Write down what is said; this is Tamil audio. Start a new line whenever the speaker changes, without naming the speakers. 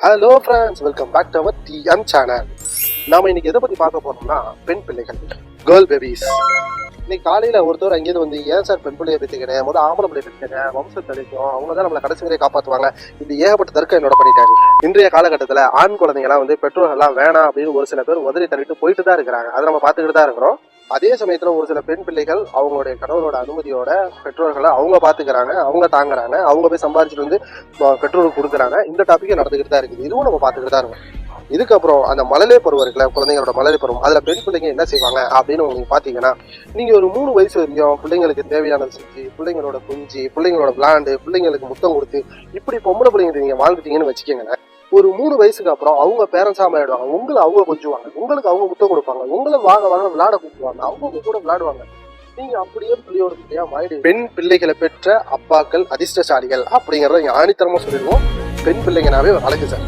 Hello friends welcome back to our TM channel நாம இன்னைக்கு எதை பத்தி பார்க்க போறோம்னா பெண் பிள்ளைகள் கேர்ள் பேபிஸ் இன்னைக்கு காலையில ஒருத்தர் அங்கேயிருந்து வந்து ஏன் சார் பெண் பிள்ளையை பெற்றுக்கிறேன் முதல் ஆம்பளை பிள்ளைய பெற்றுக்கிறேன் வம்சம் தெளிக்கும் அவங்க தான் நம்மளை கடைசி வரை காப்பாற்றுவாங்க இது ஏகப்பட்ட தர்க்கம் என்னோட பண்ணிட்டாரு. இன்றைய காலகட்டத்தில் ஆண் குழந்தைங்கலாம் வந்து பெற்றோர்கள்லாம் வேணாம் அப்படின்னு ஒரு சில பேர் உதறி தள்ளிட்டு போயிட்டு தான் இருக்கிறாங்க. அதை நம்ம பார்த்துக்கிட்டு தான் இருக்கிறோம். அதே சமயத்துல ஒரு சில பெண் பிள்ளைகள் அவங்களுடைய கணவரோட அனுமதியோட பெற்றோர்களை அவங்க பாத்துக்கிறாங்க அவங்க தாங்குறாங்க அவங்க போய் சம்பாதிச்சுட்டு வந்து பெற்றோருக்கு கொடுக்குறாங்க. இந்த டாபிக் நடந்துகிட்டு தான் இருக்குது. இதுவும் நம்ம பார்த்துக்கிட்டு தான் இருக்கும். இதுக்கப்புறம் அந்த மழலை பருவம் இருக்குல்ல குழந்தைங்களோட மழலை பருவம் அதுல பெண் பிள்ளைங்க என்ன செய்வாங்க அப்படின்னு உங்களுக்கு பாத்தீங்கன்னா நீங்க ஒரு மூணு வயசு வரைக்கும் பிள்ளைங்களுக்கு தேவையானது செஞ்சு பிள்ளைங்களோட குஞ்சு பிள்ளைங்களோட விளாண்டு பிள்ளைங்களுக்கு முத்தம் கொடுத்து இப்படி பொம்பளை பிள்ளைங்க நீங்க வாழ்ந்துட்டீங்கன்னு வச்சுக்கோங்களேன் ஒரு மூணு வயசுக்கு அப்புறம் அவங்க பேரண்ட்ஸாக மாறிடுவாங்க. உங்களை அவங்க கொஞ்சுவாங்க. உங்களுக்கு அவங்க முத்தம் கொடுப்பாங்க. உங்களை வாங்க வாங்க விளையாட கூப்பிடுவாங்க. அவங்க கூட விளையாடுவாங்க. நீங்க அப்படியே பிள்ளையோட பிள்ளையா மாறிடு. பெண் பிள்ளைகளை பெற்ற அப்பாக்கள் அதிர்ஷ்டசாலிகள் அப்படிங்கறத இங்க ஆணித்தரமா சொல்லிடுவோம் பெண் பிள்ளைங்கனாவே அழகு சார்.